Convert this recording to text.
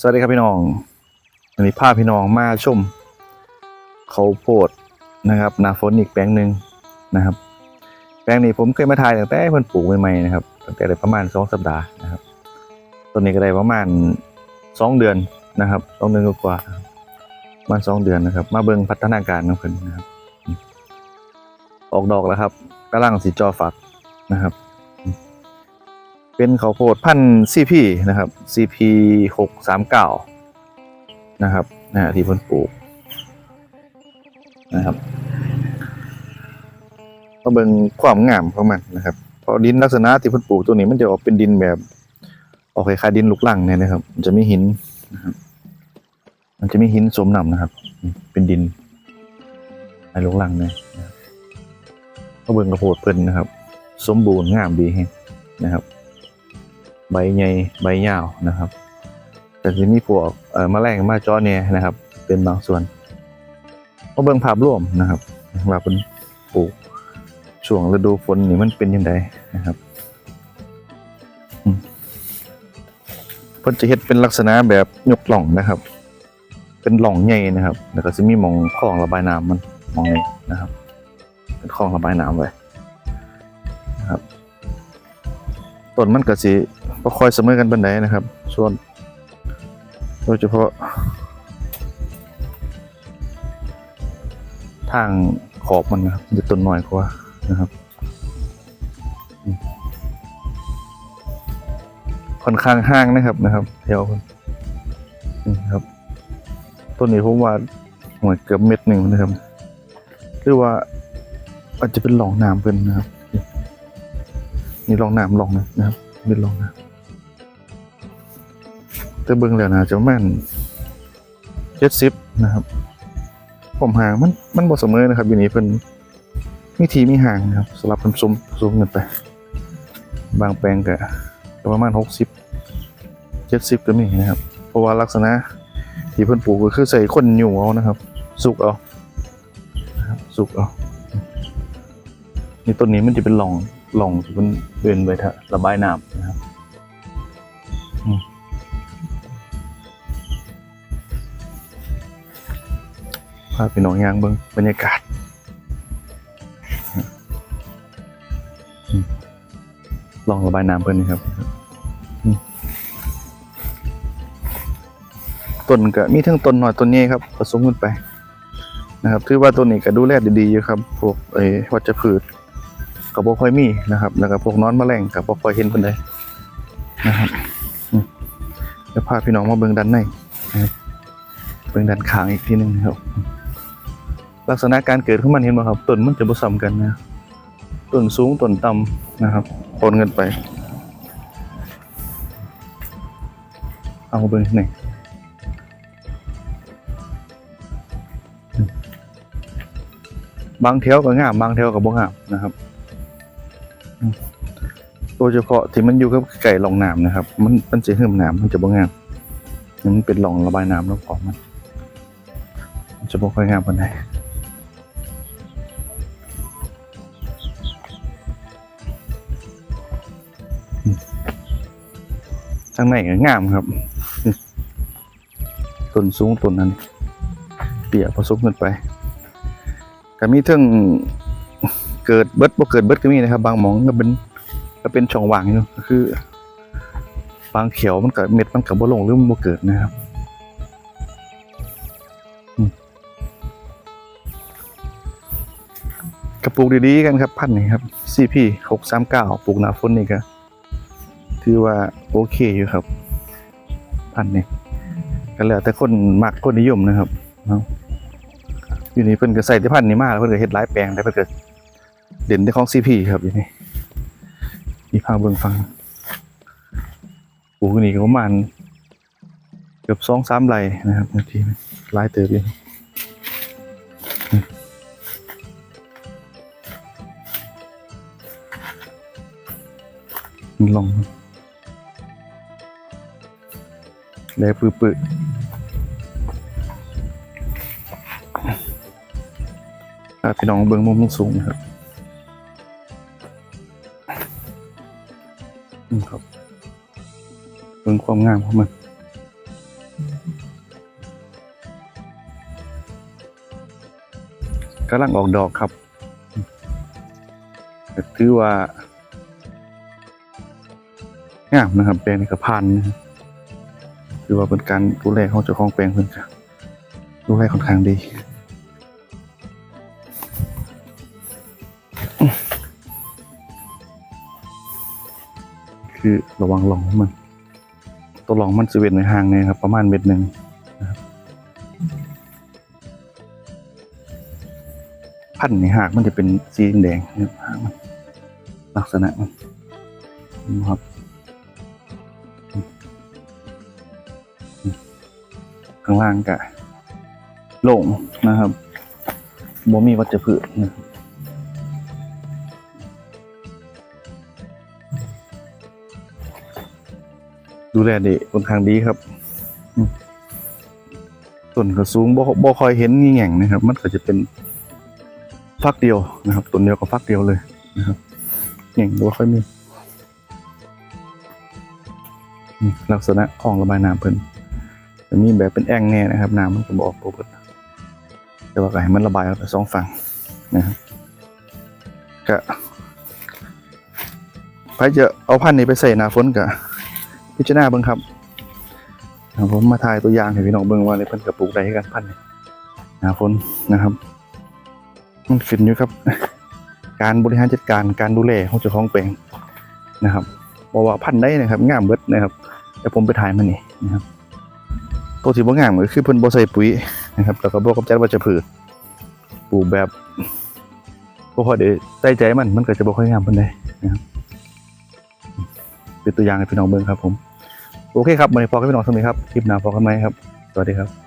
สวัสดีครับพี่น้องวันนี้พาพพี่น้องมาชม เขาโพดนะครับนาฝนอีกแปลงหนึ่งนะครับ แปลงนี้ผมเคยมาถ่ายตั้งแต่เพิ่นปลูกใหม่ๆนะครับตั้งแต่ได้ประมาณสองสัปดาห์นะครับต้นนี้ก็ได้ประมาณสองเดือนนะครับสองเดือนกว่าๆนะครับประมาณสองเดือนนะครับ มาเบิ่งพัฒนาการของเพิ่นนะครับ ออกดอกแล้วครับกำลังสีจอฝักนะครับ เป็นข้าวโพดพันธุ์ CP นะครับ CP หกสามเก้านะครับนะที่เพิ่นปลูกนะครับก็เบิ่งความงามของมันนะครับเพราะดินลักษณะที่เพิ่นปลูกตัวนี้มันจะออกเป็นดินแบบออกคล้ายๆดินลูกลังเนี่ยนะครับ มันจะไมีหินนะครับมันจะไมีหินสมน้ำนะครับ เป็นดินไอ้ลูกลังเนี่ยนะครับก็เบิ่งข้าวโพดเพิ่นนะครับ สมบูรณ์งามดีฮงนะครับ ใบใหญ่ใบยาวนะครับแต่ที่มีพวกเอ่อแมลงมาจ้อเนี่ยนะครับ เป็นบางส่วนก็เบิ่งภาพรวมนะครับว่าเป็นปลูกช่วงฤดูฝนนี่มันเป็นยังไงนะครับเพิ่นจะเฮ็ดเป็นลักษณะแบบยกหล่องนะครับ เป็นหล่องใหญ่นะครับ แล้วก็จะมีมองคลองระบายน้ำมันมองนี้นะครับ เป็นคลองระบายน้ำไว้ ต้นมันก็สิบ่ค่อยเสมอกันปานใดนะครับ ส่วน โดยเฉพาะ ทางขอบมันนะครับจะต้นน้อยกว่านะครับ ค่อนข้างห่างนะครับนะครับแถวคนนี่ครับ ต้นนี้ผมว่าหัวยเกือบเม็ดหนึ่งนะครับหรือว่าอาจจะเป็นหลองน้ำเพิ่นนะครับ นี่ลองน้ำลองนะนะครับเป็นลองน้ำแต่เบิ่งแล้วนะจะประมาณเจ็ดสิบนะครับผมห่างมันมันบ่เสมอนะครับ อยู่นี่เพิ่นมีทีมีห่างนะครับสลับเป็นซุมซุมกันไป บางแปลงก็ก็ประมาณหกสิบเจ็ดสิบก็มีนะครับ เพราะว่าลักษณะที่เพิ่นปลูกก็คือใส่คนอยู่เอานะครับ สุกเอานะครับสุกเอานี่ต้นนี้มันจะเป็นหลอง หล่องที่มันเดินไประบายน้ำนะครับพาพี่น้องยางเบิ้งบรรยากาศลองระบายน้ำเพิ่นนี่ครับต้นก็มีทั้งต้นหน่อยต้นนี้ครับผสมกันไป นะครับ ถือว่าต้นนี้ก็ดูแลดีๆอยู่ครับ พวกไอ้วัชพืช ก็บ่ค่อยมีนะครับ แล้วก็พวกนอนแมลงก็บ่ค่อยเห็นปานใดนะครับอืมเดี๋ยวพาพี่น้องมาเบิ่งด้านในนะเบิ่งด้านข้างอีกทีหนึ่งนะครับ ลักษณะการเกิดของมันเห็นบ่ครับต้นมันจะบ่ซ้ำกันนะต้นสูงต้นต่ำนะครับปนกันไป เอาเบิ่งนี่อืมบางแถวก็งามบางแถวก็บ่งามนะครับ โดยเฉพาะที่มันอยู่กับไก่หลองน้ำนะครับ มันมันจะหึมน้ำมันจะบ่งามมันเป็นหลองระบายน้ำแล้วของมันมันจะบ่ค่อยงามปานใดอืมทางในก็งามครับต้นสูงต้นนั้น เปียกผสมกันไปก็มีเทั้ง เกิดเบิดบ่เกิดเบิดก็มีนะครับ บางหมองก็เป็นก็เป็นช่องว่างอยู่ก็คือ บางเขียวมันก็เม็ดมันก็บ่ลงหรือมันบ่เกิดนะครับกระปลูกดีๆกันครับพันนี้ครับ CP 639ปลูกหน้าฝนนี่ก็ถือว่าโอเคอยู่ครับ พันนี้ก็แล้วแต่คนมักคนนิยมนะครับเนาะอยู่นี่เพิ่นก็ใส่แต่พันนี้มาแล้วเพิ่นก็เฮ็ดหลายแปลงแต่เพิ่นก็ เด่นที่ของซีพีครับอยู่นี่มีพาเบิ่งฟังปลูกนี่ก็ประมาณเกือบสองสามไรนะครับบางทีลายเติบอยู่ลองแล้วปื้อปื้ออะพี่น้องเบิ่งมุมสูงนะครับ ความงามของมันกำลังออกดอกครับถือว่างามนะครับ แปลงนี่ก็พันนะครับคือว่าเป็นการดูแลของเจ้าของแปลงเพื่อนครับดูแลค่อนข้างดีคือระวังหลงมัน ตัวหลองมันจะเว้นไว้ห่างเนี่ยครับ ประมาณเม็ดหนึ่งพันในหากมันจะเป็นสีแดงๆนะครับหางมันลักษณะมันนะครับข้างล่างกะโล่งนะครับบ่มีวัชพืชนะครับ ดูแลดีค่อนข้างดีครับต้นก็สูงบ่บ่ค่อยเห็นงี่แง่งนะครับ มันก็จะเป็นฟักเดียวนะครับต้นเดียวกับฟักเดียวเลยนะครับแง่งบ่ค่อยมีลักษณะของระบายน้ำเพิ่นจะมีแบบเป็นแอ่งแน่นะครับน้ำมันก็บออกปกติแต่ว่าก็ให้มันระบายออกสองฝั่งนะครับก็ใครจะเอาพันธุ์นี้ไปใส่หนาฝนก็ พิจารณาเบิ่งครับผมมาถ่ายตัวอย่างให้พี่น้องเบิ่งว่าในเพิ่นกับปลูกได้กันพันธุ์นี้หนาฝนนะครับมันขึ้นอยู่ครับ การบริหารจัดการการดูแลของเจ้าของแปลงนะครับบอกว่าพันธุ์ได้นะครับงามเบิดนะครับเดี๋ยวผมไปถ่ายมันนี่นะครับตัวที่บ่งามก็คือเพิ่นบ่ใส่ปุ๋ยนะครับแล้วก็บ่กำจัดวัชพืชปลูกแบบบ่ค่อยได้ใส่ใจมันมันก็จะบ่ค่อยงามปานใดนะครับ เป็นตัวอย่างให้พี่น้องเบิ่งครับผม โอเคครับวันนี้พอกับพี่น้องสมัยครับคลิปหน้าพอกันไหมครับ สวัสดีครับ